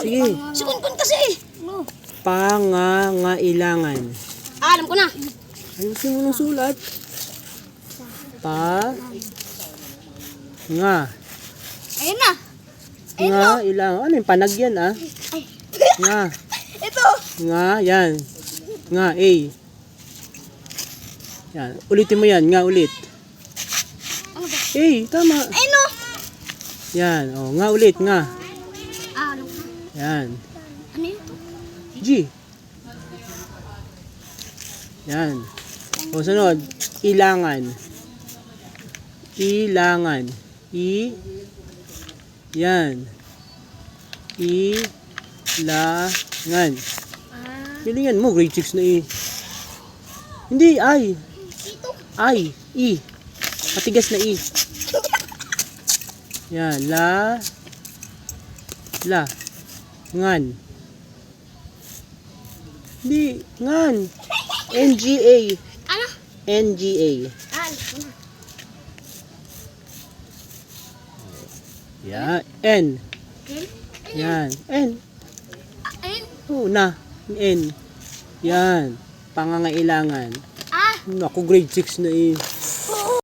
Sige. Si Kunkun kasi. Ano? Pangangailangan. Ah, alam ko na. Ayusin mo ng sulat. Pa. Nga. Ayun na. Nga, ilang. Ano yung panagyan ah? Ay. Nga. Ito. Nga, yan. Nga, A. Yan. Ulitin mo yan. Nga, ulit. Ano ba? A, tama. Ayun no. Yan. O, nga ulit. Nga. Yan. Ano yun? G. Yan. O, sunod. Ilangan. Ilangan. I. Yan. Ilangan. Ah, Bilingan mo, grade 6 na I. Hindi, I. ito. I. I. Matigas na I. Yan. La. La. Ngan. Hindi. Ngan. NGA. Ano? NGA. Ah. Yan. N. Yan. N. Ayun. Oo na. N. Yan. Pangangailangan. Ah, Naku, grade 6 na eh.